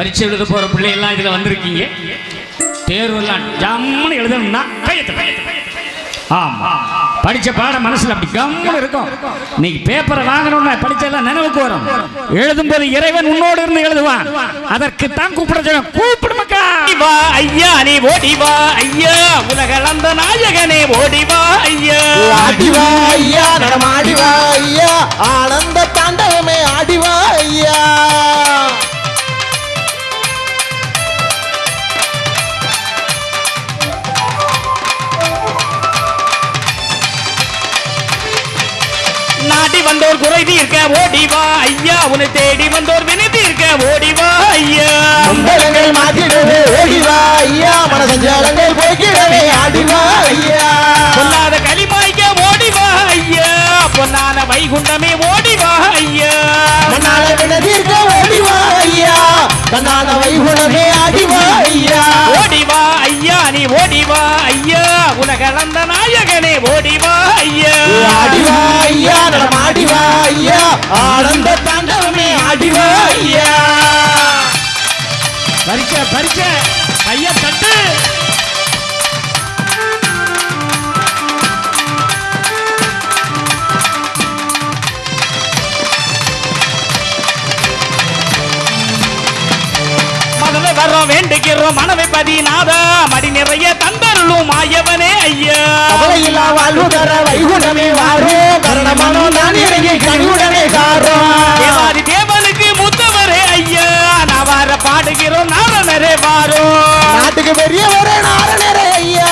பரீட்சை எழுத போற பிள்ளைகள்லாம் இதுல வந்திருக்கீங்க. தேர்வெல்லாம் ஜம்முன்னு எழுதணும்னா கையெழுத்து கையெழுத்து, கையெழுத்து. ஆமா. படிச்ச பாடம் மனசுல அப்படி கம்முன்னு இருக்கும். நீ பேப்பரை வாங்கணும்னா படிச்செல்லாம் நினைவுக்கு வரும். எழுதும்போது இறைவன் உன்னோடு இருந்து எழுதுவான். அதற்கு தான் கூப்பிட சொல்ல கூப்பிடு மக்கா. வா ஐயா நீ ஓடி வா ஐயா. உலகளந்த நாயகனே ஓடி வா ஐயா. ஆடிவா ஐயா நடமாடிவா ஐயா. ஆனந்த தாண்டவமே ஆடிவா ஐயா. நாடி வந்தோர் குறை தீர்க்க ஓடி வா ஐயா. உன்னை தேடி வந்தோர் வினை தீர்க்க ஓடி வா ஐயா. மங்களங்கள் மாற்றிடவே ஓடிவா ஐயா. மனசஞ்சாலங்கள் போய்க்கிடவே ஆடிவா ஐயா. பொல்லாத களிமாய்க்க ஓடி வா ஐயா. பொன்னான வைகுண்டமே ஓடி வா ஐயா. மண்ணால வினதீர்க்க ஓடிவா ஐயா. தன்னான வைகுணமே ஆடிவா ஐயா. ஓடி வா ஐயா நீ ஓடி வா ஐயா. உலகளந்த நாயகனே ஓடி வா ஐயா. ஆடிவா ஐயா நடமாடிவா ஐயா. ஆனந்த தாண்டவமே ஆடிவா ஐயா. பரீட்சை பரீட்சை கைய தட்டு வேண்டுகிறோம் மனவை பதினாதா? மடி நிறைய தந்தருளும் மாயவனே ஐயா. கவலையில்லா வாழ்வு தர வைகுண்டமே வாரும் கரணமனோ நான் இறங்கி கனிவுடனே காரும் தேவாதி தேவனுக்கு முத்தவரே ஐயா. நான் வர பாடுகிறோம் நாளனரே வாரும் நாட்டுக்கு பெரிய ஒரு நாரணரே ஐயா.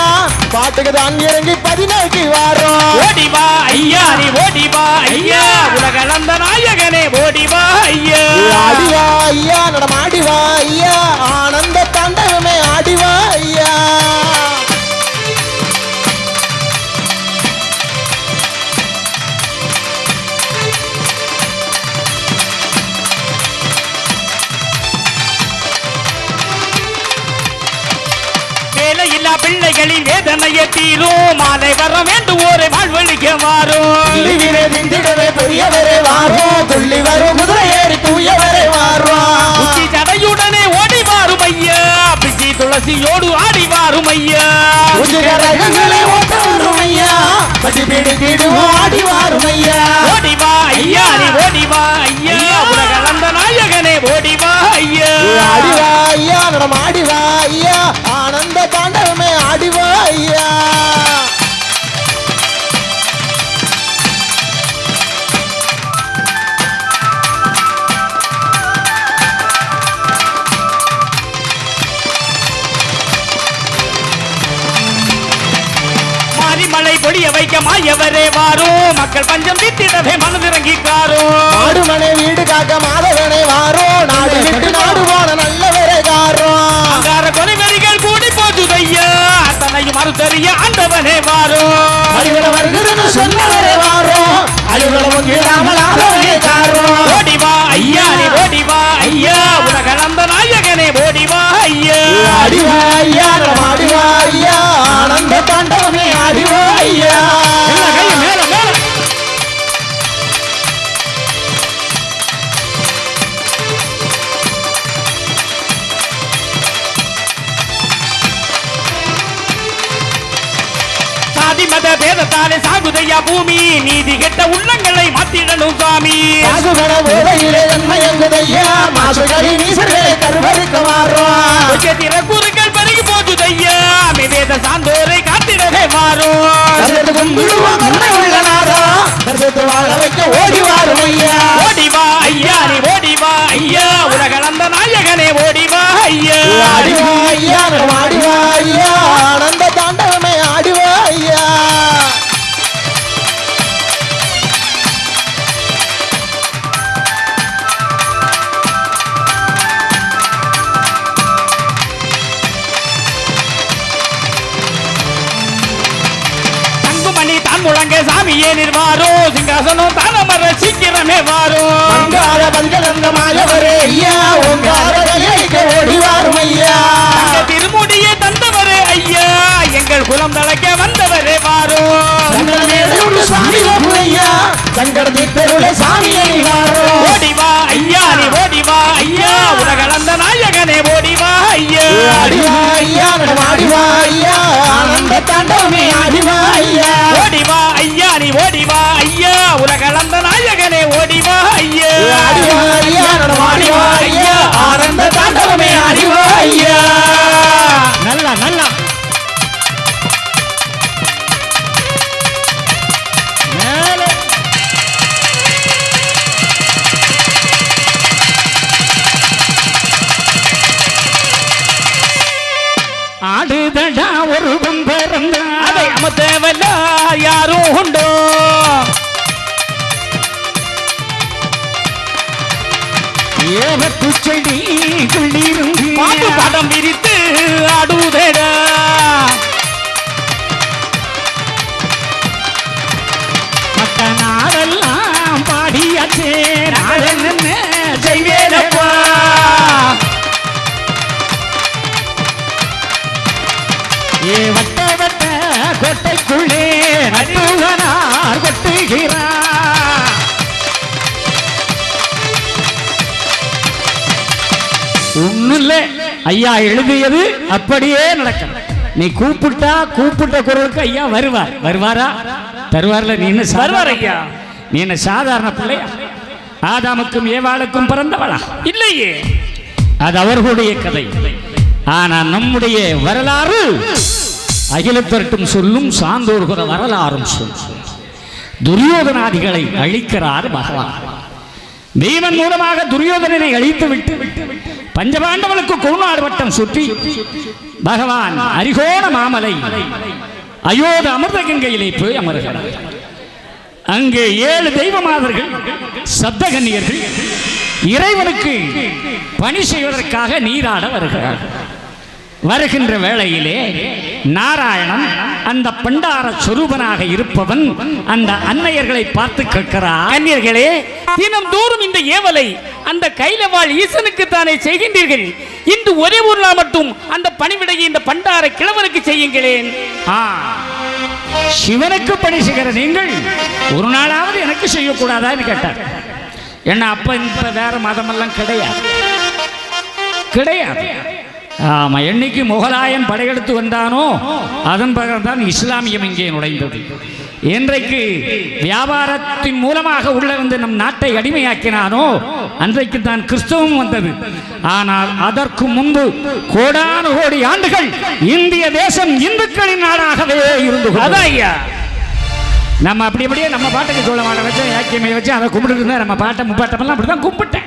பாட்டுக்கு தான் இறங்கி பதினோக்கி வாரும் ஓடி வா ஐயா நீ ஓடி வா ஐயா. உலகளந்த நாயகனே ஓடி வா ஐயா. மாலை வர வேண்டும் ஒரு வாழ்வழிக்க மாறும். திந்திடவே பெரியவரே வாரும். துள்ளி வரும் குதிரை ஏறி தூயவரே வாரும். புத்தி ஜடையுடனே ஓடி வாரும் ஐயா. பிச்சி துளசியோடு ஆடி வாரும் ஐயா. ஓட்ட வரும் ஐயா. பட்டி பிடிக்கிடுவோம் ஆடி வாரும் ஐயா. ஓடி வா ஐயா நீ ஓடி வா ஐயா. உலகளந்த நாயகனே ஓடி வா ஐயா. ஐயா. ஐயா வித்திடவே மனதிறங்கி காரும் மாடுமனை வீடு காக்க மாதவனை வாரும் நாடு விட்டு நாடு போன நல்லவரே காரும் அங்கார கொலைவெறிகள் கூடி போச்சுதையா அத்தனையும் மறுத்தறிய ஆண்டவனே வாரும் பூமி நீதி கெட்ட உள்ளங்களை மாத்திடணும் சாமி. குறுக்கள் பெருகி போச்சுதையா விவேத சாந்தோரை காத்திடவே மாறும். தசத்து கும்பிடுவோம் கருணை உள்ள நாடும் தசத்து வாழ வைக்க ஓடி வாரும் ஐயா. நீ ஓடி வா ஐயா. உலகளந்த நாயகனே ஓடி வா ஐயா. ஆடிவா ஐயா ஆடிவா ஐயா. ஆனந்த தாண்டவமே முழங்க சாமியே நிர்வாரோ சிங்காசனம் தானமர சீக்கிரமே வாரோ. அங்கார பஞ்சலந்த மாயவரே ஐயா ஓங்கார கையடிக்க ஓடி வாரும் ஐயா. திருமுடியை தந்தவரே ஐயா எங்கள் குலம் தழைக்க வந்தவரே வாரோ. சங்கட மேலே உள்ள சாமி வரும் ஐயா நீ ஓடிவா ஐயா. உலகளந்த நாயகனே ஓடிவா ஐயா. ஆடிவா ஐயா. ஆடிவா ஐயா. ஆனந்த தாண்டவமே ஆடிவா ஐயா. ஓடிவா ஐயா நீ ஓடிவா ஐயா. உலகளந்த நாயகனே ஓடிவா ஐயா. ஆடிவா ஐயா. ஆடிவா ஐயா. ஆனந்த தாண்டவமே ஐயா எழுதியது அப்படியே நடக்கும் நீ கூப்பிட்டா கூப்பிட்ட குரலுக்கு ஐயா வருவார். வருவாரா? தருவார்ல நீ என்ன வருவார் ஐயா. நீ என்ன சாதாரண பிள்ளையா ஆதாமுக்கும் ஏவாளுக்கும் பிறந்தவளா? இல்லையே. அது அவர்களுடைய கதை. ஆனா நம்முடைய வரலாறு அகிலத்தரட்டும் சொல்லும் சான்றோர்கிற வரலாறும் சொல்லும். துரியோதனாதிகளை அழிக்கிறார் பகவான். தெய்வன் மூலமாக துரியோதனனை அழித்து விட்டு பஞ்சபாண்டவனுக்கு குருநாடு வட்டம் சுற்றி பகவான் அரிகோண மாமலை அயோத அமிர்த கங்கையிலே போய் அமர்கிறார். அங்கே ஏழு தெய்வமாதர்கள் சப்தகன்னியர்கள் இறைவனுக்கு பணி செய்வதற்காக நீராட வருகிறார். வருகின்ற வேளையிலே நாராயணன் அந்த பண்டார சொரூபனாக இருப்பவன் அந்த அன்னையர்களை பார்த்து கேட்கிறார் கன்னியர்களே தினம் தோறும் இந்த ஏவலை அந்த கைலவாள் ஈசனுக்கு தானே செய்கின்றீர்கள்? இன்று ஒரே ஒரு நாள் மட்டும் அந்த பணிவிடையை இந்த பண்டார கிழவனுக்கு செய்யுங்களேன். ஆ, சிவனுக்கு பணி செய்கிற நீங்கள் ஒரு நாளாவது எனக்கு செய்யக்கூடாதான்னு கேட்டார். என்ன அப்ப இப்ப வேற மதமெல்லாம் கிடையாது. கிடையாது. ஆமா என்னைக்கு முகலாயன் படையெடுத்து வந்தானோ அதன் பிறகு தான் இஸ்லாமியம் இங்கே நுழைந்தது. இன்றைக்கு வியாபாரத்தின் மூலமாக உள்ள வந்து நம் நாட்டை அடிமையாக்கினானோ அன்றைக்கு தான் கிறிஸ்தவம் வந்தது. ஆனால் அதற்கு முன்பு கோடானு கோடி ஆண்டுகள் இந்திய தேசம் இந்துக்களின் நாடாகவே இருந்து ஐயா. நம்ம அப்படி அப்படியே நம்ம பாட்டுக்கு சோழ மாட்டை வச்சு யாக்கியமை வச்சு அதை கும்பிட்டு இருந்தா நம்ம பாட்டை முப்பாட்டமெல்லாம் அப்படி தான் கும்பிட்டேன்.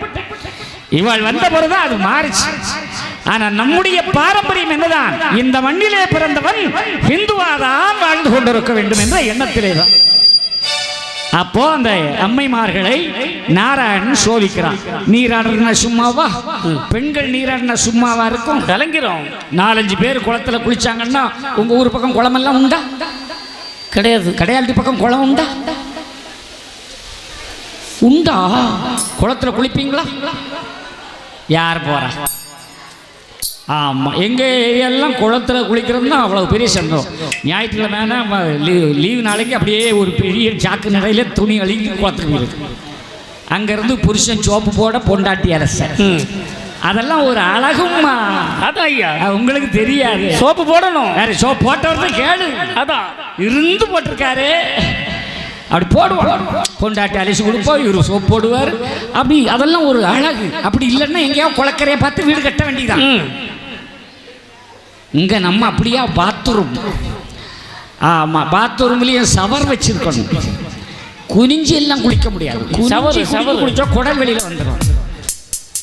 இவள் வந்த பிறகுதான் அது மாறிச்சு. ஆனா நம்முடைய பாரம்பரியம் என்னதான்? இந்த மண்ணிலே பிறந்தவன் ஹிந்துவாதான் வாழ்ந்து கொண்டிருக்க வேண்டும் என்ற எண்ணத்திலே தான் அப்போ அந்த அம்மைமார்களை நாராயணன் சோதிக்கிறான். நீராடுறதுனா சும்மாவா? பெண்கள் நீராடினா சும்மாவா இருக்கும்? கலங்கிறோம். நாலஞ்சு பேர் குளத்துல குளிச்சாங்கன்னா உங்க ஊர் பக்கம் குளமெல்லாம் உண்டா? கிடையாது. கடையாளி பக்கம் குளம் உண்டா? உண்டா? குளத்துல குளிப்பீங்களா? யார் போறா? ஆமா. எங்க ஏரியாலாம் குளத்துல குளிக்கிறதுனா அவ்வளவு பெரிய சந்தோஷம். ஞாயிற்றுக்கிழமை லீவ் லீவு நாளைக்கு அப்படியே ஒரு பெரிய சாக்கு நிறையில துணி அழுகி குளத்துக்கு அங்கிருந்து புருஷன் சோப்பு போட பொண்டாட்டி அரச. அதெல்லாம் ஒரு அழகும் அதான் ஐயா. உங்களுக்கு தெரியாது. சோப்பு போடணும். வேற சோப் போட்டவர் தான் கேளு. அதான். இருந்து போட்டிருக்காரு. அப்படி போடுவார் பொண்டாட்டி அலிசி கொடுப்போம் இவர் சோப் போடுவார். அப்படி அதெல்லாம் ஒரு அழகு. அப்படி இல்லைன்னா எங்கேயாவது குளக்கரையை பார்த்து வீடு கட்ட வேண்டியதான். இங்க நம்ம அப்படியா பாத்ரூம் ஆமா பாத்ரூம்லயும் சவர் வச்சிருக்கணும். குனிஞ்சு எல்லாம் குளிக்க முடியாது. சவரு, சவர் குளிச்சா குடல் வெளியில வந்துடும்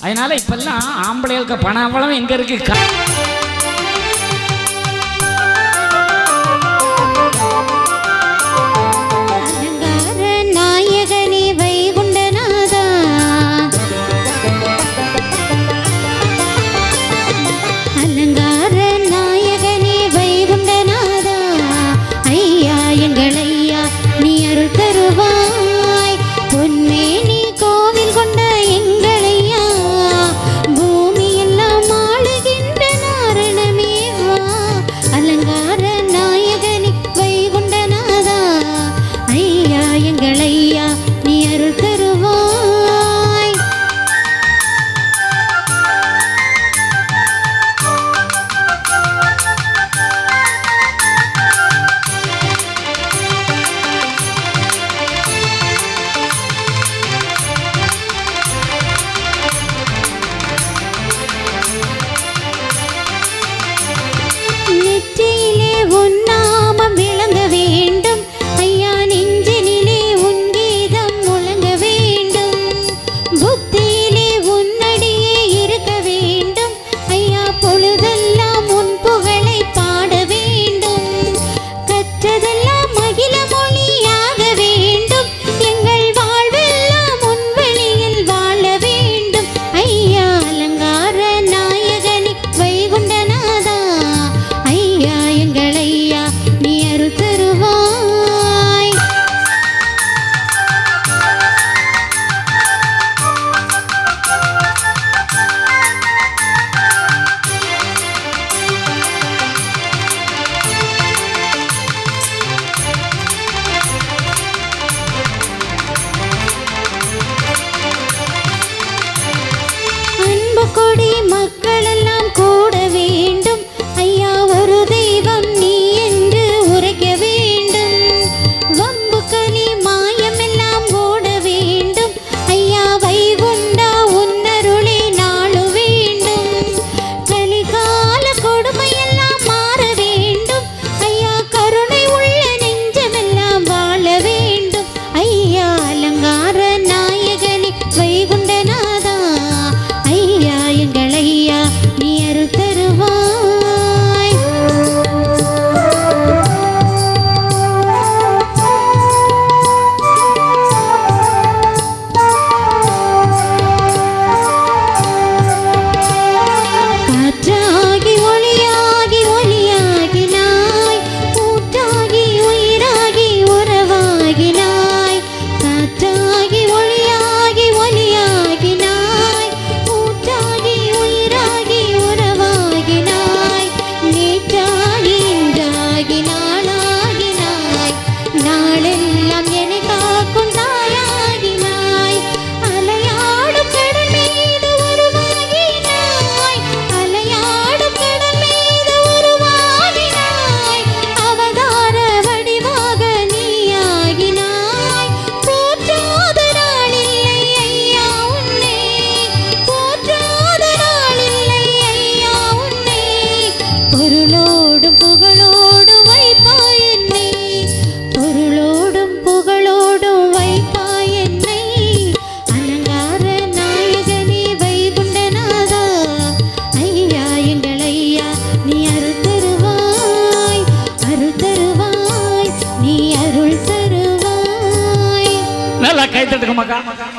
அதனால இப்பெல்லாம் ஆம்பளைகளுக்கு பணம் எங்க இருக்கு?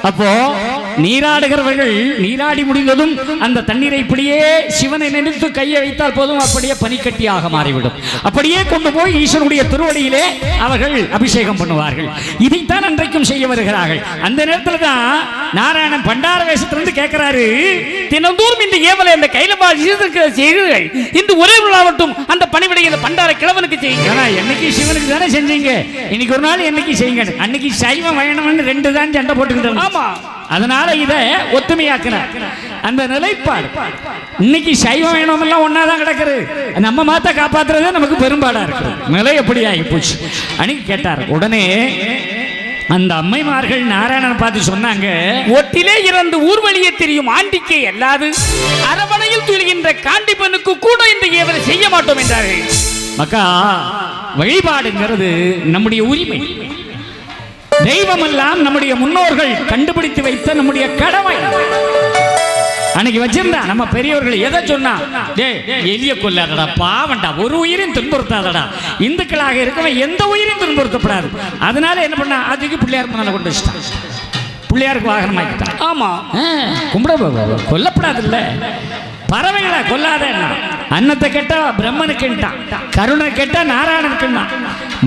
அப்போ நீராடுகிறவர்கள் நீராடி முடிந்ததும் அந்த தண்ணீரை இப்படியே சிவனை நினைத்து கையை வைத்தால் போதும் அப்படியே பனிக்கட்டியாக மாறிவிடும். அப்படியே கொண்டு போய் ஈஸ்வரனுடைய திருவடியிலே அவர்கள் அபிஷேகம் பண்ணுவார்கள். இதைத்தான் அன்றைக்கும் செய்ய வருகிறார்கள். அந்த நேரத்தில் தான் நாராயணன் பண்டார வேஷத்திலிருந்து கேட்கிறாரு தினந்தோறும் இந்த ஏவலை அந்த கைலவாள் செய்கிறீர்கள். இந்த ஒரே விழா அந்த பணிவிடை இந்த பண்டார கிழவனுக்கு செய்யுங்க ஏன்னா என்னைக்கு சிவனுக்கு தானே செஞ்சீங்க? இன்னைக்கு ஒரு நாள் என்னைக்கு செய்யுங்க அன்னைக்கு சைவம் வயணம்னு ரெண்டு தான் சண்டை போட்டுக்கிட்டு ஆமா. அதனால இத ஒத்துமையாக்குறார் அந்த நிலைப்பாடு. இன்னைக்கு சைவம் வேணும் எல்லாம் ஒன்னா தான் கிடக்குது. நம்ம மாத்த காப்பாத்துறதே நமக்கு பெரும்பாடா இருக்கு நிலை எப்படி ஆகி போச்சு அன்னைக்கு கேட்டார் உடனே அந்த அம்மைமார்கள் நாராயணன் பார்த்து சொன்னாங்க ஒட்டிலே இறந்து ஊர்வழியே தெரியும் ஆண்டிக்கே அல்லாது. அரவணையில் துயில்கின்ற காண்டி பெண்ணுக்கு கூட இந்த ஏவலை செய்ய மாட்டோம் என்றார்கள். மக்கா வழிபாடுங்கிறது நம்முடைய உரிமை. தெய்வம் எல்லாம் நம்முடைய முன்னோர்கள் கண்டுபிடித்து வைத்த நம்முடைய கடமை. அன்னைக்கு வச்சிருந்தா நம்ம பெரியவர்கள் எதை சொன்னா? டேய் எலிய கொல்லாதடா பாவண்டா ஒரு உயிரையும் துன்புறுத்தாதடா. இந்துக்களாக இருக்கவன் எந்த உயிரையும் துன்புறுத்தப்படாது. அதனால என்ன பண்ணா அதுக்கு பிள்ளையார் மேல கொண்டு வச்சுட்டான். பிள்ளையாருக்கு வாகனமாக்கிட்டான். ஆமா. கும்பிட கொல்லப்படாது இல்ல பறவைகளை கொல்லாத அன்னத்தை கேட்டா பிரம்மனுக்குன்ட்டான் கருணை கேட்டா நாராயணனுக்குன்றான்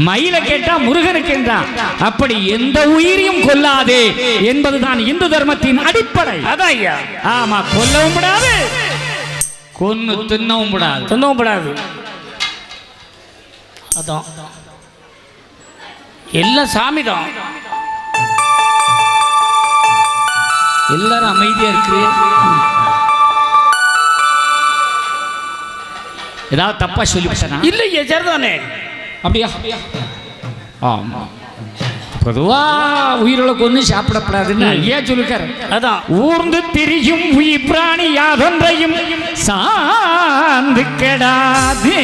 மயிலை கேட்டா முருகனுக்குன்றான் அப்படி எந்த உயிரையும் கொல்லாதே என்பதுதான் இந்து தர்மத்தின் அடிப்படை. அதான் ஆமா கொல்லவும் கூடாது கொன்னு தின்னவும் கூடாது சொந்தவும் படாது அதான். எல்லாம் சாமி தான் எல்லாரும் அமைதியா இருக்கிறீ ஏதாவது தப்பா சொல்லிவிட்டனா? இல்லையே சரிதானே. அப்படியா? ஆமா. பொதுவா உயிரிழை கொண்டு சாப்பிடப்படாதுன்னு ஐயா சொல்லிருக்காரு. அதான். ஊர்ந்து திரியும் உயிர் பிராணி யாதொன்றையும் சார்ந்து கெடாதே.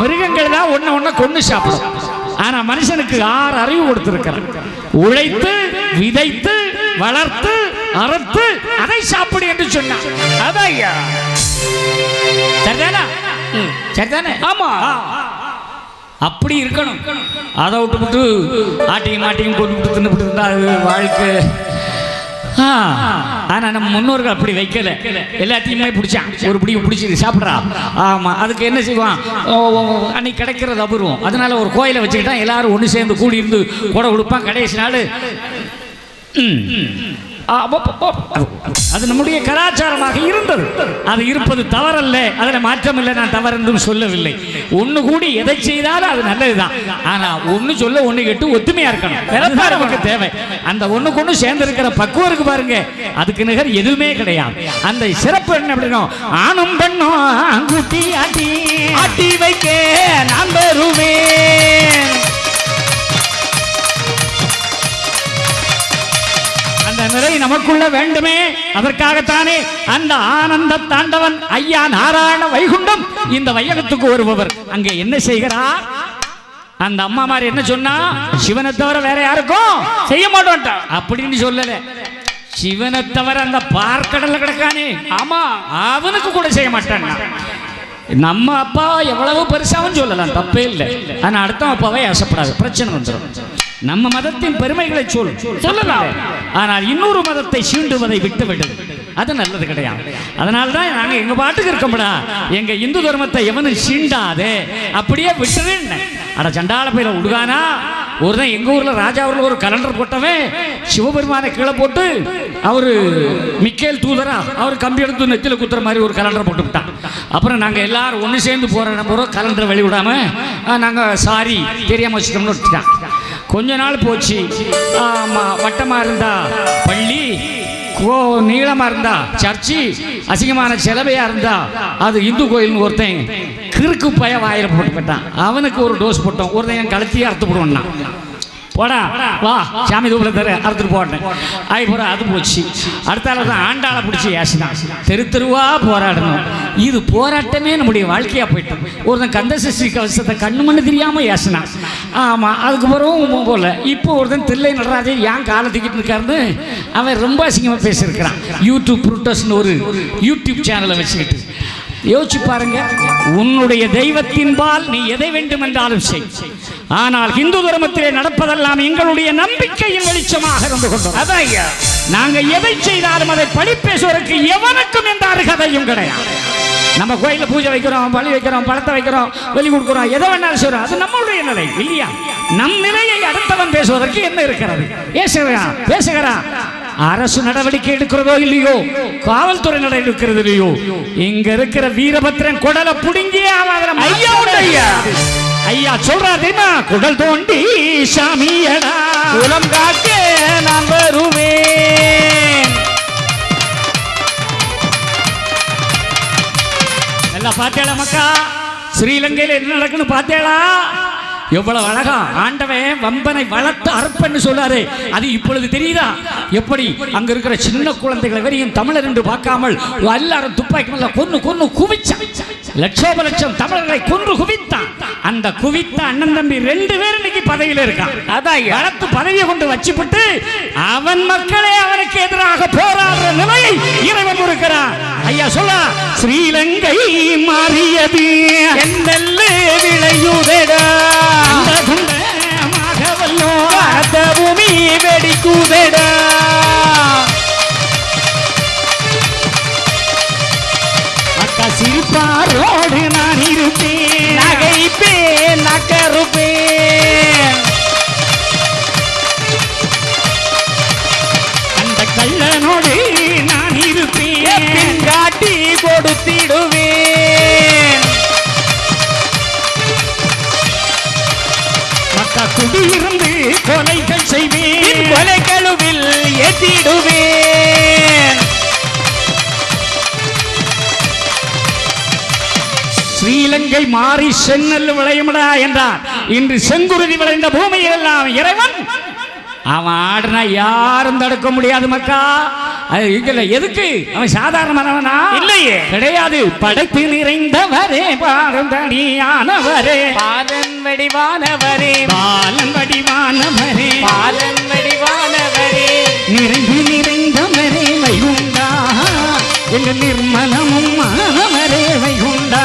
மிருகங்கள் தான் ஒண்ணு ஒண்ணு கொண்டு சாப்பிடும். ஆனா மனுஷனுக்கு ஆறு அறிவு கொடுத்திருக்கிறார். உழைத்து விதைத்து வளர்த்து அறுத்து அதை சாப்பிடு என்று சொன்னான். அதான் ஐயா சரிதானா. சரிதானே? ஆமா. அப்படி இருக்கணும். அதை விட்டுவிட்டு ஆட்டியும் மாட்டியும் கொண்டு விட்டு தின்னுபிட்டு இருந்தா அது வாழ்க்கை. ஆ, ஆனா நம்ம முன்னோர்கள் அப்படி வைக்கல. எல்லாத்தையுமே பிடிச்சான். ஒரு பிடி பிடிச்சி சாப்பிட்றா. ஆமா. அதுக்கு என்ன செய்வான்? அன்னைக்கு கிடைக்கிறது அபூர்வம். அதனால ஒரு கோயிலை வச்சுக்கிட்டா எல்லாரும் ஒன்று சேர்ந்து கூடி இருந்து கொடை கொடுப்பான். கடைசி நாள். அது- நம்முடைய கலாச்சாரமாக இருந்தது. அது இருப்பது தவறல்ல. அதில் மாற்றம் இல்லை நான் தவறு என்றும் சொல்லவில்லை. ஒன்று கூடி எதை செய்தாலும் அது நல்லதுதான். ஆனால் ஒன்று சொல்ல ஒன்று கெட்டு ஒத்துமையா இருக்கணும். அதுதான் நமக்கு தேவை. அந்த ஒன்றுக்கு ஒன்று சேர்ந்திருக்கிற பக்குவம் இருக்கு பாருங்க. அதுக்கு நிகர் எதுவுமே கிடையாது. அந்த சிறப்பு என்ன அப்படின்னா ஆணும் பெண்ணும் ஆங்குட்டி ஆட்டி ஆட்டி வைக்க நான் பெறுவேன் அந்த நிலை நமக்குள்ள வேண்டுமே. அதற்காகத்தானே அந்த ஆனந்த தாண்டவன் ஐயா நாராயண வைகுண்டம் இந்த வையகத்துக்கு வருபவர். அங்கே என்ன செய்கிறார்? அந்த அம்மா மாதிரி என்ன சொன்னா? சிவனை தவிர வேற யாருக்கும் செய்ய மாட்டோம்டா அப்படின்னு சொல்லல. சிவனை தவிர அந்த பார்க்கடல கிடக்கானே. ஆமா அவனுக்கு கூட செய்ய மாட்டான் நம்ம அப்பா எவ்வளவு பெருசாவும் சொல்லலாம் தப்பே இல்லை. ஆனா அடுத்த அப்பாவை ஆசைப்படாது. பிரச்சனை வந்துடும் நம்ம மதத்தின் பெருமைகளை சொல். சொல்லலாம். ஆனால் இன்னொரு மதத்தை சீண்டுவதை விட்டுவிடு. அது நல்லது கிடையாது. அதனால தான் நாங்கள் எங்கள் பாட்டுக்கு இருக்கோம்டா. எங்கள் இந்து தர்மத்தை எவனும் சீண்டாதே. அப்படியே விட்டுருன்னு அட சண்டால பையில உடுகானா? ஒரு தான் எங்கள் ஊரில் ராஜாவில் ஒரு கலண்டர் போட்டவன் சிவபெருமானை கீழே போட்டு அவர் மிக்கேல் தூதரா அவர் கம்பி எடுத்து நெத்தில குத்துற மாதிரி ஒரு கலண்டர் போட்டு விட்டான். அப்புறம் நாங்கள் எல்லாரும் ஒன்று சேர்ந்து போகிற போகிறோம் கலண்டரை வெளிவிடாமல் நாங்கள் சாரி தெரியாமல் வச்சுட்டோம்னு வச்சுட்டான். கொஞ்ச நாள் போச்சு. ஆமா வட்டமா இருந்தா. பள்ளி கோ நீளமா இருந்தா. சர்ச்சு அசிங்கமான செலவையா இருந்தா. அது இந்து கோயில்னு ஒருத்தன் கிறுக்கு பய வாயில போட்டு போட்டான் அவனுக்கு ஒரு டோஸ் போட்டோம். ஒருத்தன் என் கழுத்தையே அறுத்து போடுவான் போடா வா சாமி தூப்பில் தர அறுத்துட்டு போட்டேன் அதுக்கப்புறம் அது போச்சு. அடுத்தால தான் ஆண்டாளை பிடிச்சி ஏசினான் தெரு தெருவா போராடணும். இது போராட்டமே நம்முடைய வாழ்க்கையாக போயிட்டோம் ஒருத்தன் கந்த சஷ்டி கவசத்தை கண்ணு மண்ணு தெரியாமல் ஏசினான் ஆமாம் அதுக்கப்புறம் போல இப்போ ஒருத்தன் தில்லை நடராஜன் ஏன் காலை தூக்கிட்டு இருக்காருன்னு அவன் ரொம்ப அசிங்கமாக பேசியிருக்கிறான். யூடியூப் புருட்டஸ்னு ஒரு யூடியூப் சேனலை வச்சுக்கிட்டு. யோசிச்சு பாருங்க. உன்னுடைய தெய்வத்தின்பால் நீ எதை வேண்டும் என்றாலும் செய். ஆனால் இந்து தர்மத்திலே நடப்பதெல்லாம் எங்களுடைய நம்பிக்கையின் வெளிச்சமாக இருந்து கொண்டோம் அதான் நாங்க எதை செய்தாலும் அதை பழி பேசுவதற்கு எவனுக்கும் எந்த அருகதையும் கிடையாது. நம்ம கோயிலில் பூஜை வைக்கிறோம் பலி வைக்கிறோம் பழத்தை வைக்கிறோம் வெளி கொடுக்குறோம் எதை வேணாலும் செய்றோம் அது நம்மளுடைய நிலை இல்லையா? நம் நிலையை அடுத்தவன் பேசுவதற்கு என்ன இருக்கிறது? பேசுகிறா பேசுகிறா அரசு நடவடிக்கை எடுக்கிறதோ இல்லையோ? காவல்துறை நடவடிக்கை எடுக்கிறது இல்லையோ? இங்க இருக்கிற வீரபத்ரன் குடலை புடுங்கியே அவன் ஐயா ஐயா. ஐயா சொல்றாரு தெரியுமா? குடல் தோண்டி சாமியடா. குலம் காக்க நான் வருவேன். எல்லாம் பார்த்தேளா மக்கா. ஸ்ரீலங்கையில் என்ன நடக்குன்னு பார்த்தேளா எவ்வளவு அழகா ஆண்டவன் வம்பனை வளர்த்து அறுப்பன்னு சொல்லாரு அது இப்பொழுது தெரியுதா? எப்படி அங்க இருக்கிற சின்ன குழந்தைகளை வரையும் தமிழர் என்று பார்க்காமல் எல்லாரும் துப்பாக்கி மேல கொன்னு கொன்னு குவிச்சான். லட்சோப லட்சம் தமிழர்களை கொன்று குவித்தான். அந்த குவித்த அண்ணன் தம்பி ரெண்டு பேரும் பதவியில இருக்கான். அதான். வளர்த்து பதவியை கொண்டு வச்சுவிட்டு அவன் மக்களே அவனுக்கு எதிராக போராடுற நிலையை இறைவன் கொடுக்கிறான் ஐயா சொல்ல. ஸ்ரீலங்கை மாறியது. என் நெல்லு விளையுதடா பூமி வெடிக்குதடா. சிரிப்பாரோடு நான் இருப்பேன். நகைப்பேன் நகருப்பேன். கொடுத்திடுவேன் அக்கா குடியிருந்து கொலைகள் செய்வேன். கொலை கழுவில் ஏற்றிடுவேன் ஸ்ரீலங்கை மாறி சென்னல் விளையுமடா என்றார் இன்று செங்குருதி விளைந்த பூமியில் எல்லாம் இறைவன். அவன் ஆடுனா யாரும் தடுக்க முடியாது மக்கா. இல்ல எதுக்கு? அவன் சாதாரணமானவனா? இல்லையே. கிடையாது. படைப்பு நிறைந்தவரே பாரந்தடியானவரே பாலன் வடிவானவரே. பாலன் வடிவானவரே. பாலன் வடிவானவரே. நிறைந்து நிறைந்தவரே வைகுண்டா. எங்க நிர்மலமும் மானவரே வைகுண்டா.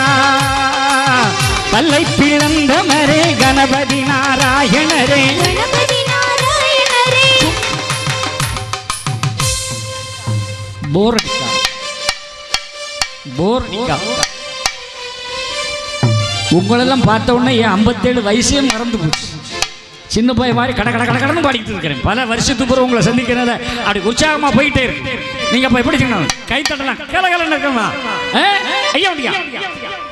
பல்லை பிளந்தவரே கணபதி நாராயணரே. போர் அடிக்கா போர் அடிக்கா உங்களெல்லாம் பார்த்த உடனே என் ஐம்பத்தேழு வயசே மறந்து போச்சு. சின்ன பையன் மாதிரி கட கட கட கடன்னு பாடிக்கிட்டு இருக்கிறேன். பல வருஷத்துக்கு பிறகு உங்களை சந்திக்கிறத அப்படி உற்சாகமாக போயிட்டே இருக்கு. நீங்கள் அப்ப எப்படி சொன்னாங்க கை தட்டலாம். கலகலன்னு இருக்கணும் ஐயா